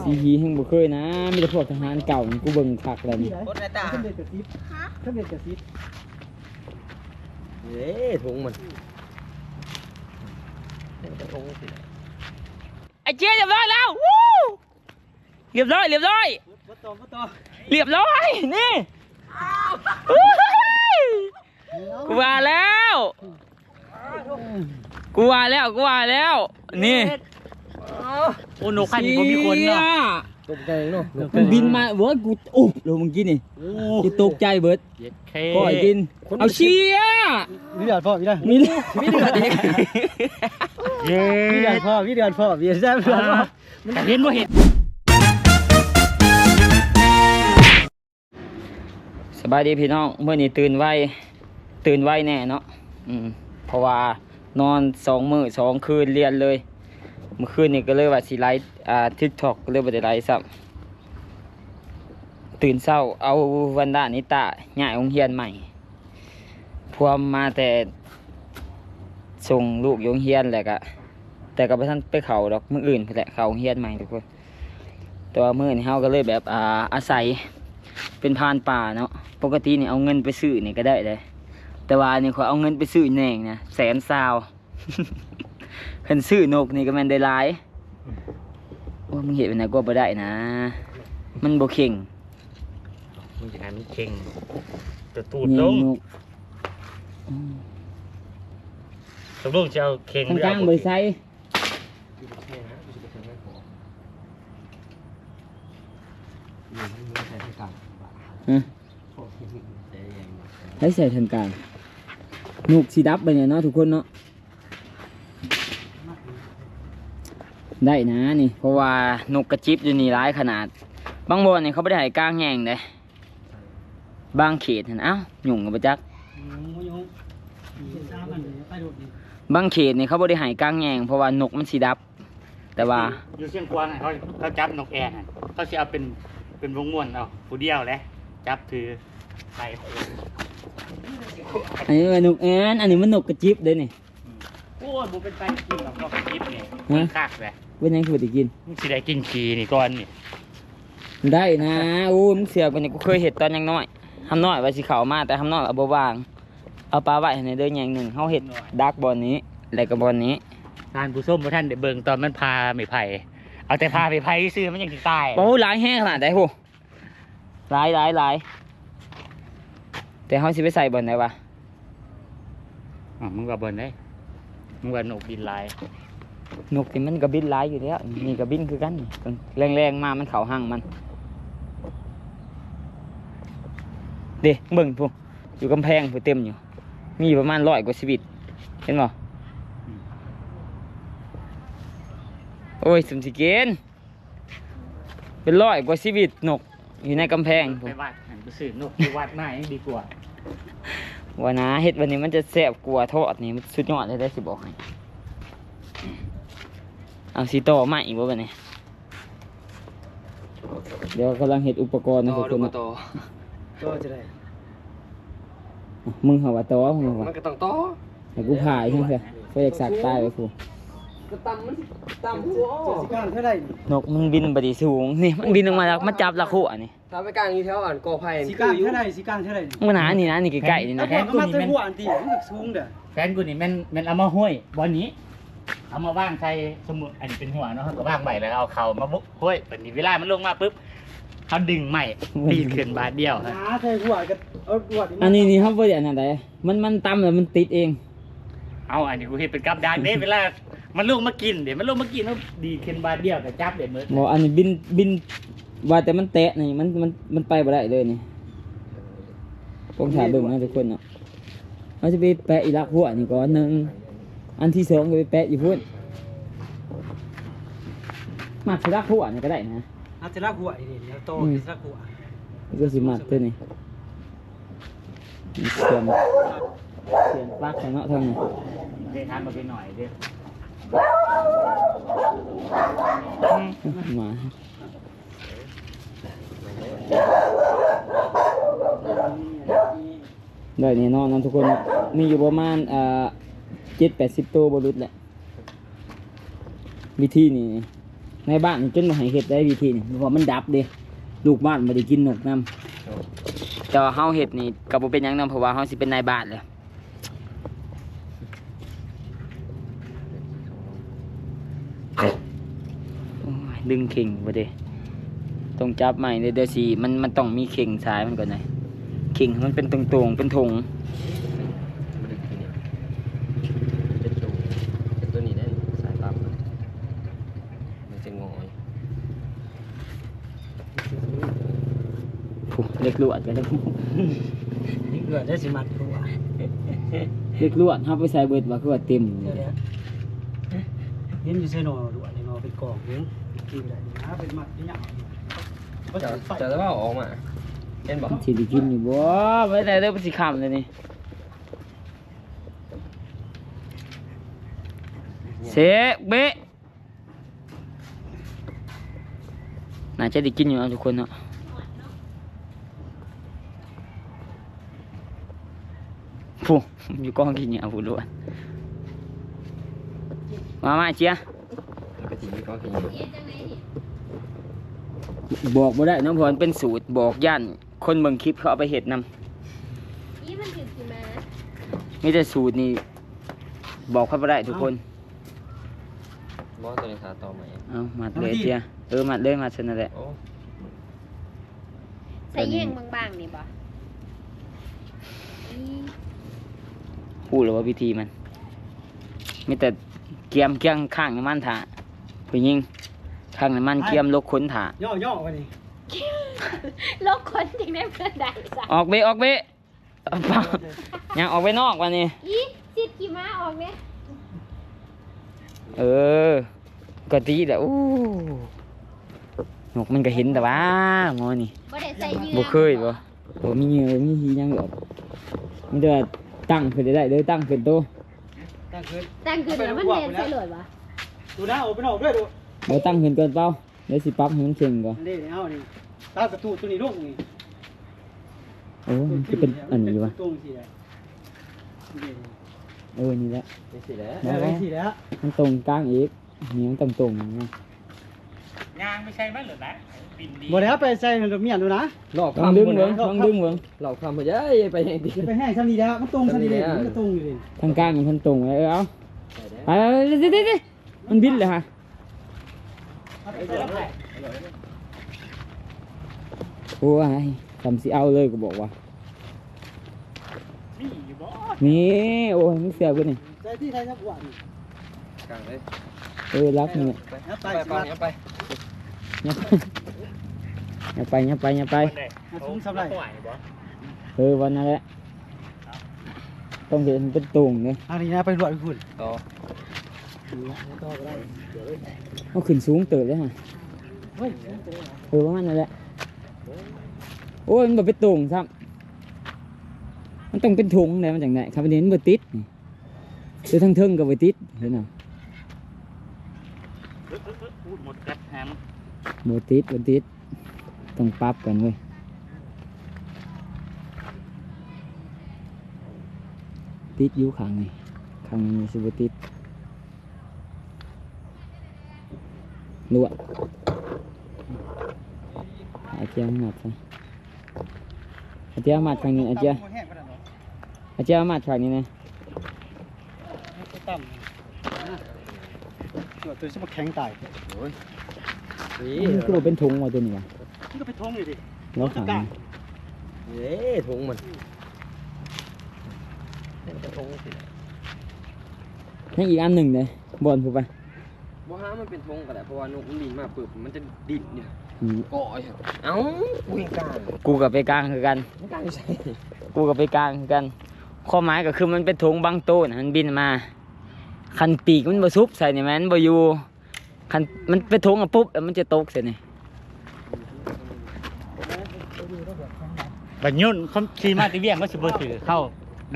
ซีฮีแห่งบ่เคยนะมีแต่พวกทหารเก่านี่กูเบิ่งคักแล้วนี่รถในตา ขึ้นเด็ดกระซิบขึ้นเด็ดกระซิบเย้ถุงมันถุงสิไอ้เจ๊เรียบร้อยแล้ววู้เรียบร้อยเรียบร้อยวัดต่อวัดต่อเรียบร้อยนี่อู้ยกูว่าแล้วกูว่าแล้วกูว่าแล้วนี่ โอ้นกขันนี่ผมมีคนเนาะตกใจเนาะมันบินมาเว้ยกูโอ้ลงเมื่อกี้นี่กูตกใจเบิดเย็ดเคก่อยกินเอาเชียวิเดือดพ่อวิเดือดมีเลือดมีเลือดอีกเย้วิเดือดพ่อวิเดือดพ่อวิเดือดแซ่บเดือดพ่อแต่เห็นว่าเห็นสบายดีพี่น้องเมื่อนี้ตื่นไวตื่นไวแน่เนาะอืมเพราะว่านอนสองมื้อสองคืนเรียนเลย เมื่อคืนนี่ก็เลยว่าสิไลฟ์อ่าทิกทอกก็เลยบ่ได้ไลฟ์ซ้ำตื่นเช้าเอาวันดานิตาย้ายโรงเรียนใหม่ พวมมาแต่ส่งลูกโรงเรียนแหละก็แต่ก็บ่ทันไปเขาดอกมืออื่นแหละเขาเรียนใหม่ทุกคนแต่ว่ามื้อนี้เฮาก็เลยแบบอ่าอาศัยเป็นพานป่าเนาะปกตินี่เอาเงินไปซื้อนี่ก็ได้เลยแต่ว่านี่ขอเอาเงินไปซื้อแหน่งนะแสนซาว เพิ่นซื้อนกนี่ก็แม่นได้หลายโอ้มึงเห็นเป็นไงก็บ่ได้นะ มันบ่เข่งมึงจะให้มันเข่งจะตูดนี่ลงนกตกลงจะเอาเข่งทางกลางบ่ได้ใส่ฮะให้ใส่ทางกลางนกสีดับไปเนี่ยเนาะทุกคนเนาะ ได้นะนี่ เพราะว่านกกระจิบอยู่นี่ร้ายขนาด บางบอนนี่เขาไม่ได้ให้กลางแหงเลยบางเขตเห็นเอ้าหยุ่งกับประจักบางเขตนี่เขาไม่ได้ให้กลางแหงเพราะว่านกมันสีดับ แต่ว่าอยู่เชียงกวางอะเขาเขาจับนกแอ่นอะเขาจะเอาเป็นเป็นวงม่วนเอาผู้เดียวแหละจับถือไปอันนี้มันนกแอนอันนี้มันนกกระจิบเด้นี่โอ้ยบุเป็นไปกินหรอกก็คลิปนี่ฮะมันคักเลย เป็นยังคือได้กิน มึงสิได้กินขี้นี่ก่อนนี่ได้นะโอ้มึงเสียกว่านี้กูเคยเห็ดตอนยังน้อยทำน้อยว่าสิเขามาแต่ทำน้อยเอาบวาง เอาปลาไว้ในเดือนอย่างหนึ่งเขาเห็ดดักบอลนี้แล้วก็บอลนี้ท่านผู้ส้มพระท่านเดี๋ยวเบิ่งตอนมันพาไม่ไผ่เอาแต่พาไม่ไผ่ซื้อมันยังสิตายโอ้หลายแห้งขนาดไหนโหหลายหลายหลายแต่เขาสิไปใส่บอลไหนวะอ๋อมึงก็เบิ่งได้มึงว่านกบินลาย นกนี่มันก็บินหลายอยู่แล้วนี่ก็บินคือกันนี่แรงๆมามันเข่าหั่งมันเด็เบิ่งพวกอยู่กำแพงผู้เต็มอยู่ มีประมาณร้อยกว่าชีวิต เห็นบ่โอ้ยสมสิเกนเป็นร้อยกว่าชีวิตนกอยู่ในกำแพงพวไปกวัดหันไปซื้อนกที่วัดมายังดีกว่าว่านะเฮ็ดวันนี้มันจะแซ่บกว่าทอดนี่มันสุดยอดเลยได้สิบอกให้ เอาสีต่อใหม่อีกบ่บัดนี้เดี๋ยวกำลังเฮ็ดอุปกรณ์นะทุกคนนะต่อต่อจะได้อะมึงหาว่าต่อมึงหาว่ามันก็ต้องต่อให้กูผ่าอีกจังซี่ก็อยากสักตายไปกูก็ตำมันตำหัวเจ็ดสิบเก้าเท่าไหร่นกมันบินบดีสูงนี่มันบินลงมาแล้วมาจับละคู่อันนี้ถ้าไปกลางอยู่แถวอ่านกอไผ่สีก้างเท่าไหร่สีก้างเท่าไหร่มันหนานี่นะนี่ใกล้ๆนี่แล้วนะพ่อก็มาเตะหัวอันตีมันสูงเด้อแฟนกูนี่แม่นแม่นเอามาห้อยบอลนี้ เอามาว่างใส่สมุดอันนี้เป็นหัวเนาะเขาก็ว่างใหม่แล้วเอาเข่ามาบุกห้อยเป็นนี้เวลามันลงมาปุ๊บเขาดึงใหม่ดีดขึ้นบาทเดียวหาใส่หัวก็เอาหัวอันนี้นี่เขาบ่ได้อันนั้นใดมันมันต่ำแล้วมันติดเอง เอาอันนี้กูเห็นเป็นกับดักเด้เวลามันลงมากินเดี๋ยวมันลงมากินแล้วดีดขึ้นบาทเดียวแต่จับเดี๋ยวมือบ่อันนี้บินบินว่าแต่มันแตะนี่มันมันมันไปบ่ได้เลยนี่ผมถ่ายเบิ่งนะทุกคนเนาะเราจะไปแปะอีลักหัวนี่ก่อนหนึง อันที่สองก็ไปแปะอยู่พุ่นมัดสิลักหัวนี่ก็ได้นะอาจจะรักหัวอีนี่เดี๋ยวโตจะรักหัวนี่ก็สิมัดตัวนี้นี่เสียนเสียนปลักของเนาะทางนี้เดี๋ยวทานมาไปหน่อยเด้อมาได้แน่นอนนะทุกคนนะมีอยู่ประมาณอ่า เจ็ดแปดสิบตัวบรุษแหละ วิธีนี้ในบ้านนี่จนบ่ให้เฮ็ดได้วิธีนี่เพราะมันดับเด้ลูกบ้านบ่ได้กินนกนํแต่ว่าเฮาเฮ็ดนี่ก็บ่เป็นหยังนํเพราะว่าเฮาสิเป็นนายบ้านแล้วโอ้ยดึงเข่งบ่เด้ต้องจับใหม่เดี๋ยวสิมันมันต้องมีเข่งสายมันก่อนหน่อยเข่งมันเป็นตรงๆเป็นธง มันดึกทีนี้เป็นตัวเป็นตัวนี้ได้สายตามมันมันจะงอย ผู้เล็กลวดกันแล้วนี่เกิดได้สิมัดหัวเล็กลวดเฮาไปใส่เบิดว่าคือว่าเต็มเลเดี๋ยวยเดี๋ยวเห็นอยู่ใส่หนอด่วนนี่หนอเป็นกล่องเห็นกินได้นะเป็นมัดที่หยังบ่จะสิไฟจะว่าออกมาเห็นบอกสิได้กินอยู่บ่ไม่ได้เด้อมันสิค่ํเลยนี่เสกเบะน่าจะได้กินอยู่เอาทุกคนเนาะ ผู้อยู่กองกินเนี่ยผู้ล้วนมามาเจียกะทิก็คือบอกบ่ได้เน้องพรเป็นสูตรบอกย่านคนเบิ่งคลิปเขาเอาไปเห็ดนำนี่มันถือกี่มามีแต่สูตรนี่บอกเขาบ่ได้ทุกคนบอสตัวนี้ขาต่อใหม่เอามัดเลยเจียเออมัดเลยมัดซะนั่นแหละโอ้ใส่แย่งบางๆนี่บ่อี พูดเลยว่าวิธีมันมีแต่เกียมเกียงข้างน้ำมันถ่าผู้หญิงข้างน้ำมันเกียมลกขนถ่าย่อๆไว้นี่โลกคนจริงได้เพื่อนใดสักออกเบะออกเบะเอาเปล่ายังออกไปนอกวันนี้อีจิตกี่มาออกเนี่ยเออก็ตีแต่อู้นกมันก็เห็นแต่ว่าหมอนี่บ่ได้ใส่เหยื่อบ่เคยบ่บ่มีเหงื่อมีหีหยังหรอกมีแต่ว่า ตั้งขึ้นได้ได้เลยตั้งขึ้นโตตั้งขึ้นตั้งขึ้นแล้วมันเด่นใส่หลวดวะดูนะเอาไปนอกด้วยดูบ่ตั้งขึ้นเกินเปล่าเดี๋ยวสิปรับให้มันเข่งก่อนนี่เอานี่ตากระตูตัวนี้ลูกนี่โอ้มันคือเป็นอันนี้วะตรงสิได้นี่เออนี่แหละนี่สิแล้วได้ได้สิแล้วมันตรงกลางอีกนี่มันตรงตรงๆนะ ยางไม่ใช่บ้านหรือนะบินดีบ่ได้เอาไปใส่ในรถเมียนดูนะหลอกลองคำดึงคนเบิ่งนะลองดึงเบิ่งหลอกคำไปยัยไปยังดี จะไปแห้งซะนี่แล้วมันตรงซะนี่เลยซะนี่แล้วมันก็ตรงอยู่เลยทางกลางมันคนตรงเลยเออเอาไปๆๆๆๆมันบินเลยฮะโอ้ยทำสิเอาเลยก็บอกว่า นี่อยู่บ่นี่โอ้ยมันเสียบกันนี่ใส่ที่ไทยสักวันกลางเลยเออรักนี่ไปไปไปไปอ ย่าไปอย่าไปอย่าไปคนใดเขาไหวบ่เออวันนั้นแหละต้องเห็นเป็นตุ่งเนี่ยอันนี้นะไปรวดไปพุ่นต่อเอาขึ้นสูงเติบเลยฮะเฮ้ยเออประมาณนั่นแหละโอ้ยมันแบบเป็นตุ่งซ้ำมันต้องเป็นถุงเลยมันจากไหนครับอันนี้มันบติดนี่คือทั้งเทิงกับบติดเห็นไหม พูดหมดกัดแฮมบติดบติดต้องปรับกันเว้ยติดอยู่ขังนี่ขังนี่สิบติดลวดอาเจียมัดซะอาเจียมัดขังนี้อาเจียแห้งขนาดนั้นอาเจียมัดขังนี้นะต่ำรวดตัวสิมาแข็งตายโอ้ย นี่มันคือว่าเป็นถุงว่ะตัวนี้วะมันก็ไปท้องอยู่ดิแล้วขังนี่เย้ถุงมันถุงสินี่อีกอันหนึ่งเลยบอลผูกไปบ่ฮามันเป็นถุงก็ได้เพราะว่านกมันบินมาปึ๊บมันจะดิ่นเนี่ยอืมก่อยครับเอ้ากูเห็นกลางกูกับไปกลางคือกันไม่กลางใช่กูกับไปกลางคือกันข้อหมายก็คือมันเป็นถุงบางโต้นะมันบินมา คันปีกมันบ่ซุบใส่นี่แมันบ่อยู่ คันมันเป็นถุงอะปุ๊บแล้วมันจะตกใส่นี่บัดยุ่นเขาขี่มาติเวียงก็สิบ่ถือเข้า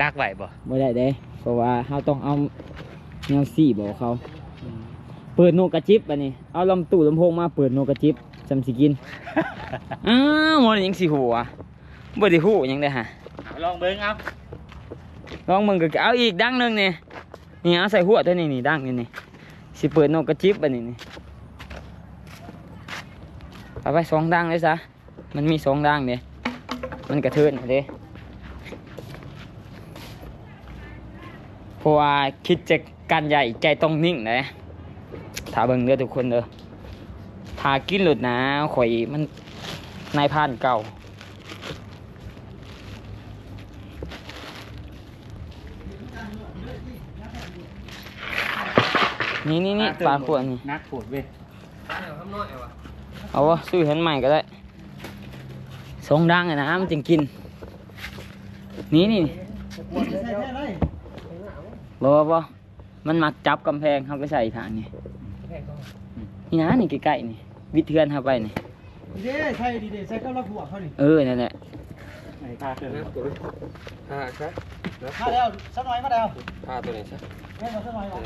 ดักไหวบ่บ่ได้เด้เพราะว่าเราต้องเอาแนวซี่บอกเขา เปิดโนกกระจิบอันนี้ เอาลำตู้ลำโพงมาเปิดโนกกระจิบจำสิกิน อ้าวหมันยังสิหัวบ่ได้หูหยังได้ฮะเอาลองเบิ่งเอาลองมึงก็เอาอีกดังหนึงนี่นี่เอาใส่หัวตัวนี้นี่ดังนี่นี่ สิเปิดนกกระจิบอันนี้นี่เอาไปสองดังเลยซะมันมีสองดังเนี่ยมันกระเทือนเด้เพราะว่าคิดจะการใหญ่ใจต้องนิ่งนะถ้าเบิ่งเด้อทุกคนเด้อถ้ากินหลุดนะข่อยมันนายพานเก่า นี่นี่นี่ปลาขวดนี่นักขวดเว้ยทำน้อยเอาวะเอาวะซื้อเห็นใหม่ก็ได้สองดังอะนะมันจึงกิน นี่นี่ใส่แท้เลยบ่บ่บ่มันมักจับกำแพงเขาไปใส่ทางนี่นี่นะนี่ใกล้ๆนี่ วิดเทือนเข้าไปนี่เด้ใส่ดีเด้ใส่กับละหัวเขานี่เออนั่นแหละ ไอ้ตาเกิดนะตัวนี้ผ้าครับมาแล้วสักหน่อยมาแล้วผ้าตัวนี้ใช่แม่มาสักหน่อยมา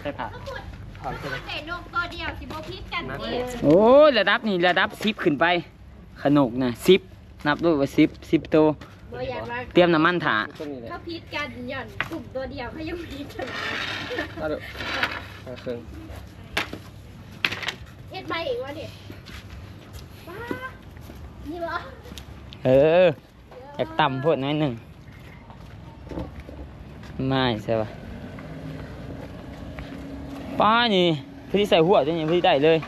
ใช่ผ่าผ้าตัวนี้เตะนกตัวเดียวสิบ่พิษกันเองโอ้ยระดับนี่ระดับสิบขึ้นไป ขนกนะสิบนับด้วยว่าสิบสิบตัวบ่อยากว่าเตรียมน้ำมันถาตัวนี้แหละเขาพิษกันหย่อนกลุ่มตัวเดียวเขายังพิษกันผ้าเด้อผ้าเครื่องเฮ็ดมาเองวะเนี่ยป้านี่บ่ เอออยากต่ำโพดน้อยหนึ่งไม่ใช่ปะป้านี่พี่ใส่หัวตัวนี้พี่ได้เลย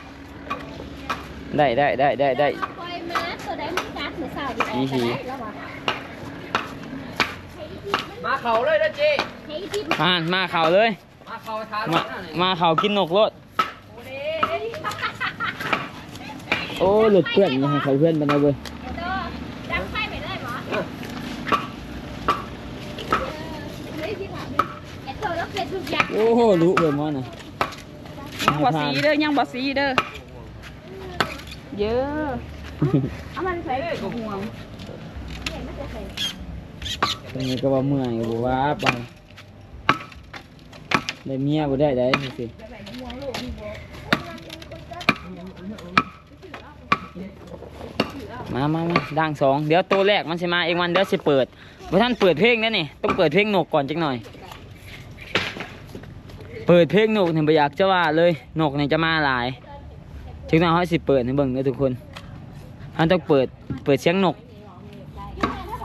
ได้ได้ได้ได้ได้ปล่อยมาตัวใดมันกัดเหมือนสาวดีออกอีหีกันได้แล้ววะมาเขาเลยนะเจ๊ให้ที่มามาเข่าเลย มาเขาทานมามาเข่ากินนกรถโอ้หลุดเพื่อนยังให้เขาเพื่อนบันไดเว้ย ตัวดังไฟไปได้บ่เออไม่ได้ที่ถามเลยไอ้ตัวแล้วเป็นทุก อย่างโอ้โหรู้เว้ยมอนะยังบ่สีเด้อยังบ่สีเด้อเยอะเอามันใส่ห่วงตรงนี้ก็ว่าเมื่อยก็บอกว่าไปได้เมียบ่ได้ได้สิมามามาด่างสองเดี๋ยวตัวแรกมันสิมาเองวันเดี๋ยวสิเปิดว่าท่านเปิดเพลงนั่นนี่ต้องเปิดเพลงนกก่อนจักหน่อย เปิดเพลงนกเนี่ยบ่อยากจะว่าเลยนกเนี่ยจะมาหลายจึงต้องให้สิเปิดให้เบิ่งเด้อทุกคนท่านต้องเปิดเปิดเสียงนก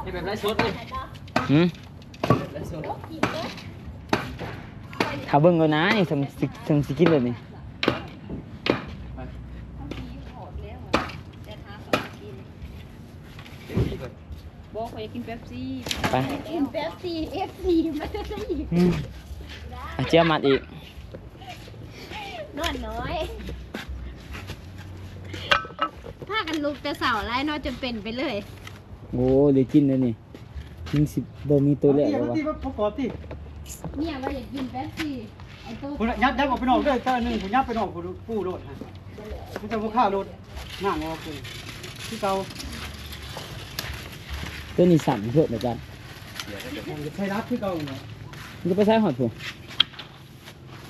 นี่แบบไรสดเลยหืมไรสดถ้าเบิ่งก่อนนะนี่สมสิสมสิกินเลยนี่บอกเขาอยากกินเป๊ปซี่ไปกินเป๊ปซี่เอฟซีมันจะได้อีกอืม เอาเจียมัดอีกนอนน้อยพากันลุกแต่เสาไล่นอนจนเป็นไปเลย โอ้เหลือกินเลยนี่ยิงสิบ่มีตัวแรกที่แล้ววะที่ประกอบที่เนี่ยว่าอยากกินเป๊ปซี่ไอ้ตัวคุณยัดยัดออกไปนอกด้วยเตอร์หนึ่งคุณยัดไปนอกคุณกู้โดดฮะคุณจะพวกข้าวโดดหน้างอคือที่เตาตัวนี้สั่นเพื่อเหมือนกันใช้รัดที่เตาเนาะมันจะไปใช้หอดผู้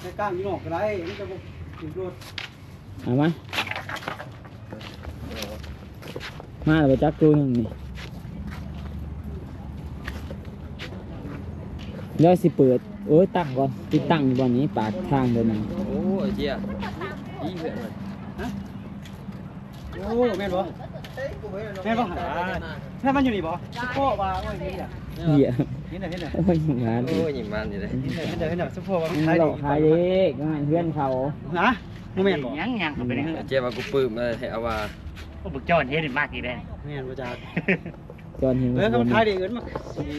ใช้ก้างยี่นอกก็ได้มันจะพวกกินโดดเอามามาแล้วไปจักตัวหนึงนี่เดี๋ยวสิเปิดโอ้ยตั้งก่อนติดตั้งอยู่บอนนี้ปากทางเดินนึงโอ้ยเจี๊ยยี่เพื่อนมันโอ้แม่นบ่แม่นบ่แม่มันอยู่นี่บ่สุโขว่าโอ้ยเห็นอะเหี้ย เห็นอะเห็นอะโอ้ยงานโอ้ยหยิบมันอยู่เลยเห็นอะเห็นอะเห็นอะสุโขว่ามันขายหลดีอกขายเด็กงานเพื่อนเขาฮะบ่แม่นบ่ยังยังเขาไปเลยเจี๊ยบมากูปื้มเลยให้เอาว่าโอ้บุกจอนเฮ็ดมากอีกแล้วแม่นบ่จ้าจอนหิมเออก็มันขายดีเอิ้นมา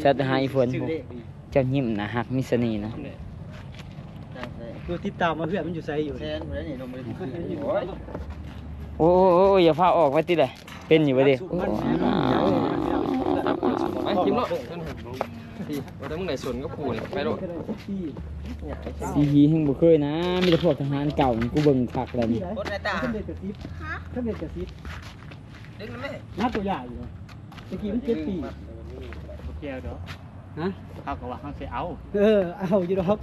จะหายฝนชื่อเลขนี่เจ้ายิ้มนะฮักมิสนีนะคือติดตามมาเพื่อนมันอยู่ไสอยู่แทนบ่ได้นี่ลงไปโอ้ยโอ้โอ้โอ้อย่าพาออกไว้ติเลยเป็นอยู่ไปดิโอ้ตับเลย สนไปจิ้มโลดที่ว่าแต่มึงไหนสนก็ปูนี่ไปโลดซีฮีแห่งบุเคยนะ มีแต่พวกทหารเก่านี่กูเบิ่งคักแล้วนี่รถในตาท่านเด็กกระซิบท่านเด็กกระซิบดึงนะแม่น้าตัวใหญ่อยู่ตะกี้มันเจ็ดปีบุกเกี่ยวเด้อฮะเขาก็ว่าเขาสิเอาเออเอาอยู่ดอก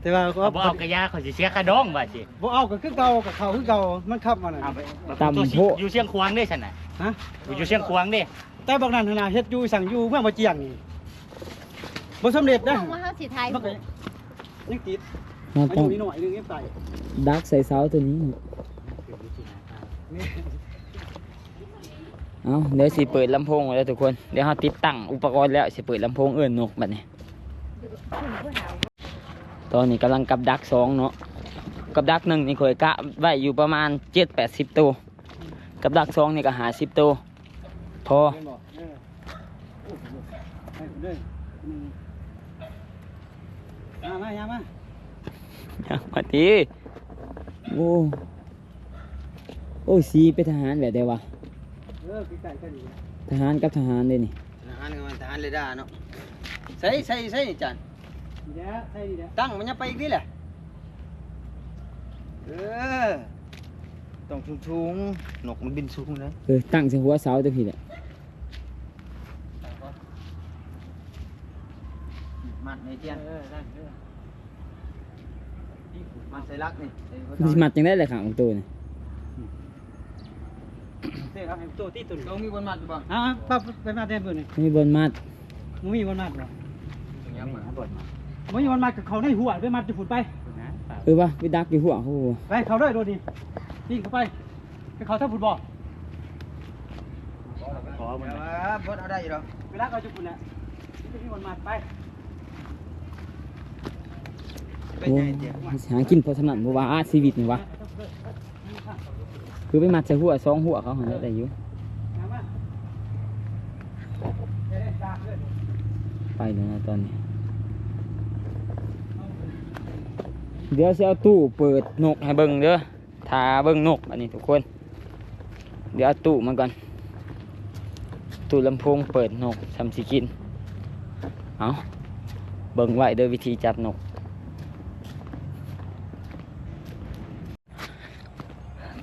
แต่ว่าก็เขาบ่เอากระยาเขาสิเสียค่าดองว่าสิบ่เอาก็คือเก่ากับเขาคือเก่ามันขับมาน่ะเอาไปอยู่เชียงควางเด้ฉันน่ะฮะอยู่เชียงควางเด้แต่บางนั้นน่ะเฮ็ดอยู่สั่งอยู่เมื่อบ่เจียงนี่ บ่สำเร็จบนะอกว่าเขาสิไทยมันก็ยังติดมันอาต้ยุองนิดหน่อยนึงยังไปดักใส่เสาตัวนี้นี่เอาเดี๋ยวสิเปิดลำโพงไว้แล้วทุกคน เดี๋ยวเราติดตั้งอุปกรณ์แล้วสิเปิดลำโพงเอื้อนนกบัดนี้ ตอนนี้กำลังกับดักสองเนาะ กับดักหนึ่งนี่เคยกะไว้อยู่ประมาณเจ็ดแปดสิบตัว กับดักสองนี่ก็หาสิบตัว พอเห็นบ่เออโอ้โหไปเด้ออืม มามาอย่ามามาทีโอ้โอ้ยสีเป็นทหารแบบเดียววะเออใกล้ๆกันอยู่ทหารกับทหารเลยนี่ทหารกับมันทหารเรดาร์เนาะใส่ใส่ใส่นี่จานดีแล้วใช่ดีแล้วตั้งมันยังไปอีกนี่แหละเออต้องสูงๆนกมันบินสูงเลยเออตั้งใส่หัวเสาตัวพี่แหละ มัดในเทียนเออได้เออมัดใส่ลักนี่ใส่หัวมันสิมัดจังได้เลยค่ะของตัวนี่เต้ครับให้ตัวที่ตุ่นต้องมีบนมัดบ่อ่าปั๊บไปมาแทนเพิ่นนี่มีบนมัดมึงมีวันมัดบ่ยังมามึงมีวันมัดกับเขาในหัวไปมัดจะฝุ่นไปเออวะไปดักอยู่หัวเขาบ่ไปเขาด้วยโดนดิยิงเข้าไปไปเขาถ้าฝุ่นบ่ขอมันเดี๋ยวว่าบดเอาได้อยู่หรอกเวลาเขาจะฝุ่นน่ะไม่มีวันมัดไป ไป โอ้หากินพอสำนักบ่ว่าชีวิตนี่วะคือไปมัดใส่หัวสองหัวเขาหันได้อยู่มไปแล้วนะตอนนี้ เดี๋ยวจะเอาตู้เปิดนกให้เบิ่งเด้อทาเบิ่งนกอันนี้ทุกคน เดี๋ยวเอาตู้มาก่อนตู้ลำโพงเปิดนกทำสิกิน เอาเบิ่งไว้ด้อวิธีจับนก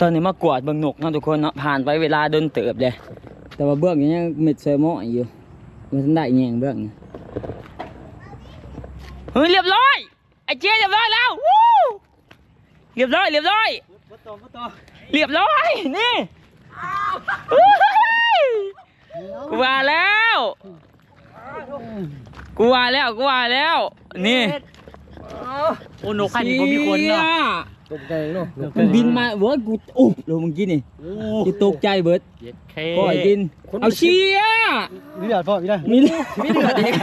ตอนนี้มากวาดเบิ่งนกเนาะทุกคนเนาะผ่านไปเวลาเดินเติบเลยแต่ว่าเบื้องยังเม็ดเซอร์โมออยู่มันทันได้แยงเบื้องนี่เฮ้ยเรียบร้อยไอ้เจ๊เรียบร้อยแล้ววู้เรียบร้อยเรียบร้อยบ่ต่อบ่ต่อเรียบร้อยนี่วู้กูว่าแล้วกูว่าแล้วกูว่าแล้วนี่ โอ้นกขันนี่บ่มีคนเนาะตกใจเนาะมันบินมาเวิร์ดกูอุ๊บเลยเมื่อกี้นี่กูตกใจเบิร์ดเย็ดเคปล่อยบินเอาเชียวิเดือนพ่อวิเดือนมีมีเดือดอีก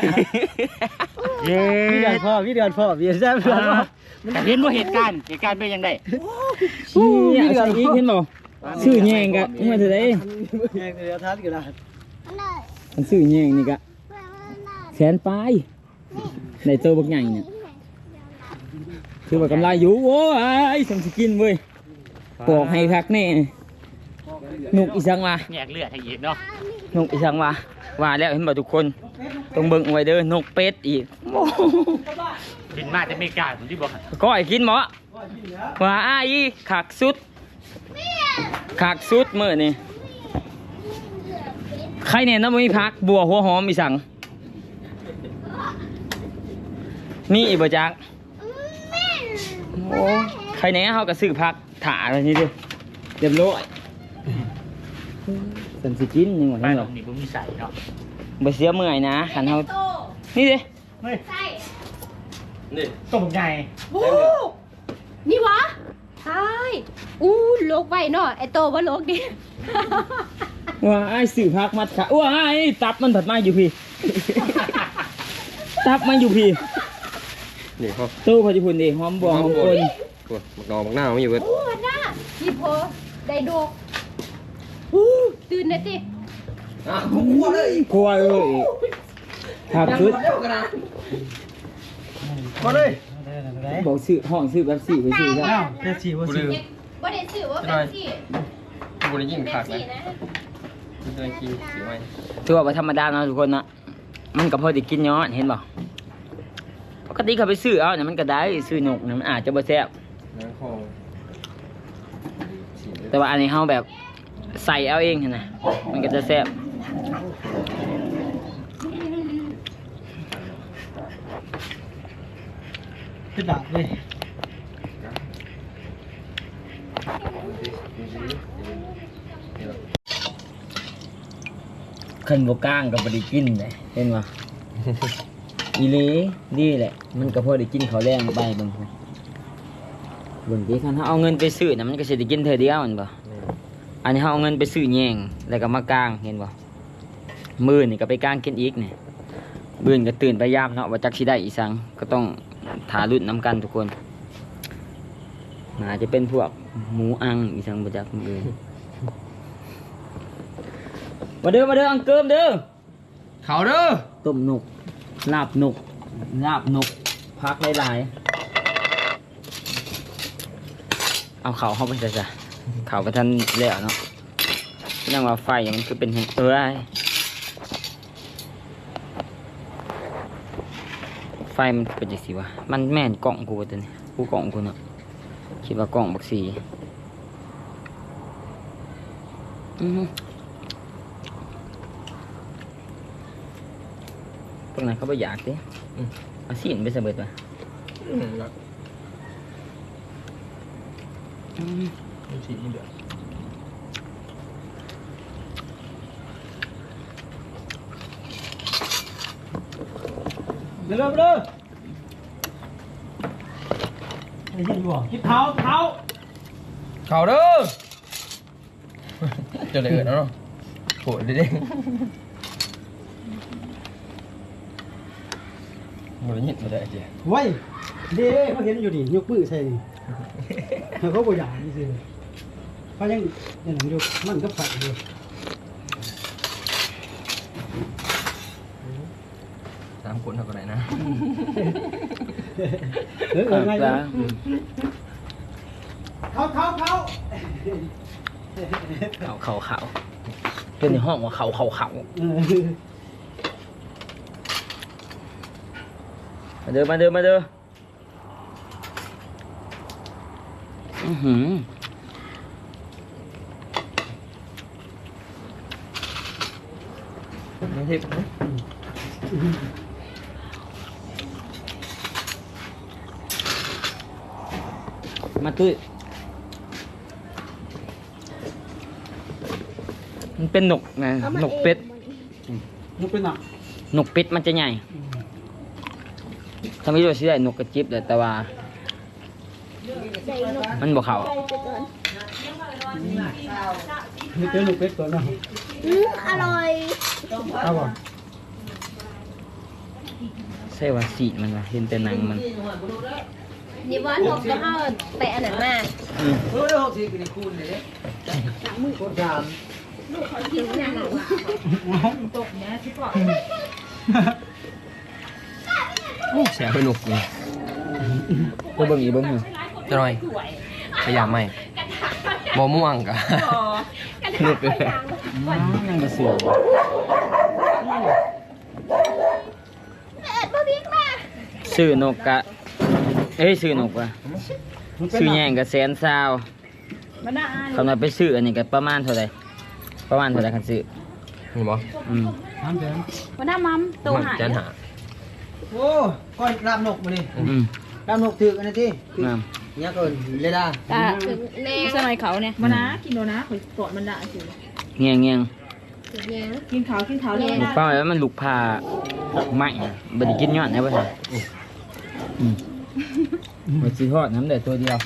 เย้วิเดือนพ่อวิเดือนพ่อวิเดือนแซ่บเดือนพ่อแต่เห็นว่าเหตุการณ์เหตุการณ์เป็นยังไงเชียเอาใส่อีกเห็นบ่ชื่อแยงกะเมื่อเท่าไรแยงเดือนทัดกันละมันชื่อแยงนี่กะแสนปลายในโตบักใหญ่เนี่ย คือว่ากำไรอยู่โว้ยสมสกินเว้ยปอกให้คักแน่นุกอีสังว่าแยกเลือดให้อีกเนาะนกอีสังว่าว่าแล้วเห็นบ่ทุกคนต้องเบิ่งไว้เด้อนกเป็ดอีกโอ้โหบินมาจะไม่กล้าผมที่บอกก้อยกินหมอว่าอ้ายอีขากสุดขากสุดมื้อนี่ใครเนี่ยน้ำมีพักบัวหัวหอมอีสังมีอีกบ่จัก โอ้ใครเนี่ยเฮาก็ซื้อพักถาอะไรนี่เด้อเรียบร้อยสันสิกินยังบ่ไปทันตหรรอกงนี้ผมมีใส่เนาะบ่เสียเมื่อยนะคันเฮาโตนี่เด้เฮ้ยใช่นี่ตัวใหญ่โอ้นี่วะใช่อู้โลกไว้เนาะไอโตว่าโลกดิว่าอ้ายซื้อพักมัดขาว่าอ้ายตับมันถัดมาอยู่พี่ ตับมันอยู่พี่ นี่เขาตู้พอจิพุนดิหอมบัวหอมคนปวดมักนอมักหน้าไม่อยู่เบิดอู้มันน่ะนี่พอได้โดกอู้ตื่นนะติอะผมกลัวเลยกลัวเอ้ยขาดชุดมาเลยบอกซื้อห้องซื้อแบบสี่ไปซื้ออ้าแล้ววเจ็ดสี่ว่ากูสี่ลืมบ่ได้ซื้อว่าเป็นสิกูได้ยินเป็นขาดสินะนะกูเคยกินสีไว้ถือว่าบ่ธรรมดาเนาะทุกคนเนาะมันก็พอได้กินย้อนเห็นบ่ป กติเขาไปซื้อเอาเนี่ยมันก็ได้ซื้อนกเนี่ยมันอาจจะบ่แซ่บน้ำคองสีแต่ว่าอันนี้เฮาแบบใส่เอาเองเห็นนะมันก็จะแซ่บเป็นดาบเลยขันบก้างก็บ่ได้กินเลยเห็นบ่ อีหลีดีแหละ มันก็พอได้กินข้าวแรงไปเบิ่งพุ่นเบิ่งดิคันเฮาเอาเงินไปซื้อน่ะมันก็สิได้กินเทื่อเดียวแมันบ่อันนี้เขาเอาเงินไปซื้อแยงแล้วก็มากางเห็นบ่มือนี่ก็ไปกางกินอีกเนี่ยมือนก็ตื่นไปยามเนาะว่าจักสิได้อีสังก็ต้องถารุ่นน้ำกันทุกคนน่าจะเป็นพวกหมูอังอีสังบ่จักมืออื่นมาเด้อมาเด้ออังเกิมเด้อเขาเด้อต้มนก ลาบนกลาบนกพักหลายๆเอาเขาเข้าไปจ้ะจ้ะเขาไปทันแล้วเนาะยังว่าไฟมันคือเป็นแห่งเอ้ยไฟมันเป็นจังสีวะมันแม่นกล่องกูตัวนี้กูกล่องกูเนาะคิดว่ากล่องบักสีอือหือ พวกนั้นเขาไปอยากดิเอาสีนไปสะเบิดวะอืมสีเดือดเร็วๆเร็วได้ยินบ่คิดเท้าเท้าเขาเด้อจะเลยเอิดแล้วเนาะโหดดิเด้ มันยินมาได้เจ๊ไว้เด้เขาเห็นอยู่ดิยกมือใส่ดิเขาก็บ่อยากนี่สิเขายังยังอยู่มันก็ฝันอยู่สามคนเท่ากันไหนนะเออเออไงปลาเขาเขาเขาเขาเขาเขาเป็นในห้องว่าเขาเขาเขา เออ มาเด้อมาเด้อมาเด้ออือหือไม่ทิพย์มาตุ้ยมันเป็นนกนะนกเป็ดมันเป็นหนักนกเป็ดมันจะใหญ่ ถ้าไม่รู้สิได้นกกระจิบเลยแต่ว่า มันบอกเขานี่เจอลูกเป็ดก่อนเนาะอืมอร่อยเอาบ่ใช่ว่าสีมันวะเห็นแต่หนังมันนี่ว่านกก็เอาแต่อันนั้นมาอืมเออเดี๋ยวหกสิบกินคูณเลยมือโคตรยามแสบไป หนุกเลยเบิ่งอีกเบิ่งหนึ่งจะหน่อยพยายามไหมบ่ม่วงกะหนุกเลยยังมาเสือเอ็ดบ่บิ๊กมาซื้อนกกะเอ้ยซื้อนกวะมันเป็นซื้อหแย่นักงกับแสนซาวมันน่าคำนวณไปซื้ออันนี้ก็ประมาณเท่าไหร่ประมาณเท่าไหร่คันซื้อเห็นบ่อืมน้ำแดงมันน่ามัมตัวมันหายจันหา โอ้ก้อนลาบนกมาดิอืมลาบนกถืออันนี้ที่งามเนี่ยเกินเลยได้ตาแน่สมัยเขาเนี่ยมานะกินโดนะข่อยกอดมันได้สิเงี้ยงเงี้ยงแน่กินขาวกินขาวเลยลูกเป้าแล้วมันลูกพาไหม่บไดกินยอดนะพ่ออืมมันสิทอดน้ำแต่ตัวเดียว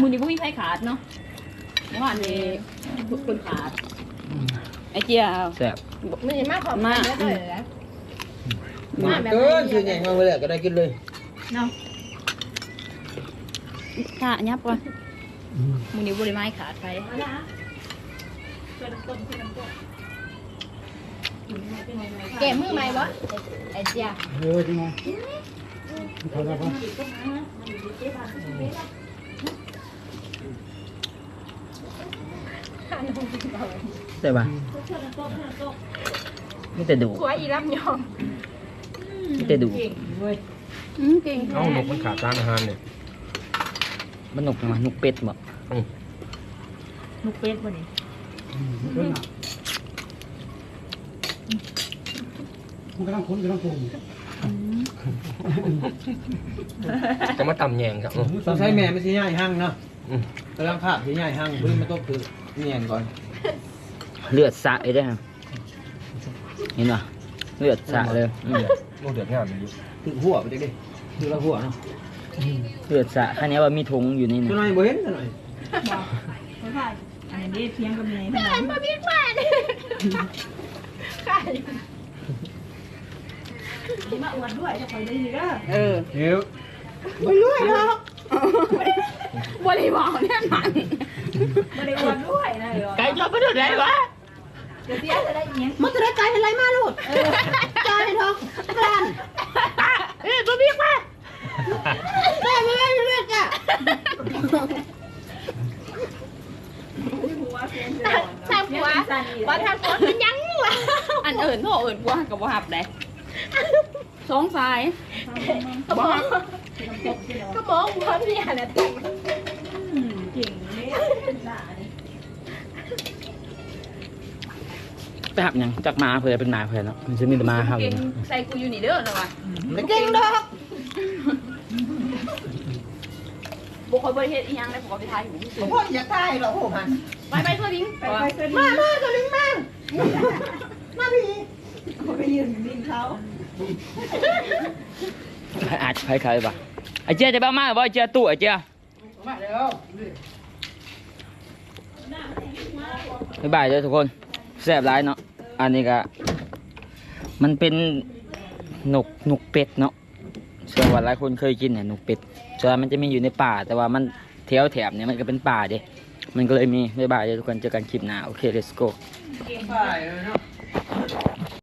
มือนี้พวกมีไฟขาดเนาะเมื่อวานนี้คนขาดไอเจียแซ่บมันจะมากขอบมากเลยแล้ว มาเกินถือใหญ่มาเลยก็ได้กินเลยเนาะถ้ายับก่อนมือนี้บริไม้ขาดไปแกมือใหม่บ่ไอ้เจ้าเออจริงไหมเขาได้ปะใช่ป่ะนี่แต่ดูหัวอีรับยอง นี่แต่ดูอืมเก่งเอ้านกมันขาดสารอาหารเนี่ยมันนกมานกเป็ดบ่ลูกเป็ดวันนี้มันเป็นหนักมันกำลังคุ้นกำลังปรุงจะมาตำแยงครับต้องใช้แม่ไม่ใช่ใหญ่หั่งเนาะอืมกำลังภาพใช่ใหญ่หั่งเพื่อมาตกคือเนียนก่อน เลือดสะเลยได้อครับเห็นป่ะเลือดสะเลยอืม โอ้เดือดงามเลยถึงหัวไปดิถึงละหัวเนาะเลือดสะคันนี้ว่ามีถุงอยู่นี่ตัวนะน้อยบ่เห็นตัวน้อยไม่ใช่อันเนี่ยดิเพียงกับแม่แม่มาบิ๊กแม่ใครมาอวดด้วยจะคอยได้ดีเด้อเออเดี๋ยวไม่รู้หรอกบริวารเนี่ยมันบริวารด้วยนะเหรอไก่ชอบไปดูไหนวะ เดี๋ยวเสียจะได้เงี้ยมันจะได้ใจอะไรมาลูกใจเถอะกลันเอ้ยมาบิ๊กมาแม่ไม่ไม่ไม่จ้ะทางผัวว่าทางผัวเป็นยังวะอันเอิญโทเอิญบัวกับบัวหับได้สองสายก็มองก็มองผัวเนี่ยนะติ๊กเก่งเลยด่าดิ ไปหับหยังจักหมาเพื่อเป็นหมาเพื่อนเนาะมันจะมีแต่หมาเห่าอเก่งยู่ใส่กูอยู่นี่เด้อนะวะเก่งดอกบุคคลบริเฮ็ดอีหยังเลยผมก็ไปทายหูผมว่าอยากตายหรอกผมฮะไปไปตัวดิ้งไปไปตัวดิ้งมามาตัวลิงมามาพี่ไปยืนดิ้งเขาอาจใครๆปะไอ้เจ้าจะบ้ามาบ่ไอ้เจ้าตู้ไอ้เจ้ามาแล้วบ๊ายบายเด้อทุกคน แซ่บร้ายเนาะอันนี้ก็มันเป็นหนกหนกเป็ดเนาะเชื่อว่าหลายคนเคยกินเนี่ยหนกเป็ดส่วนมันจะมีอยู่ในป่า แต่ว่ามันแถวแถบเนี่ยมันก็เป็นป่าเด้มันก็เลยมีบ๊ายบายเด้อทุกคนเจอกันคลิปหน้าโอเค let's go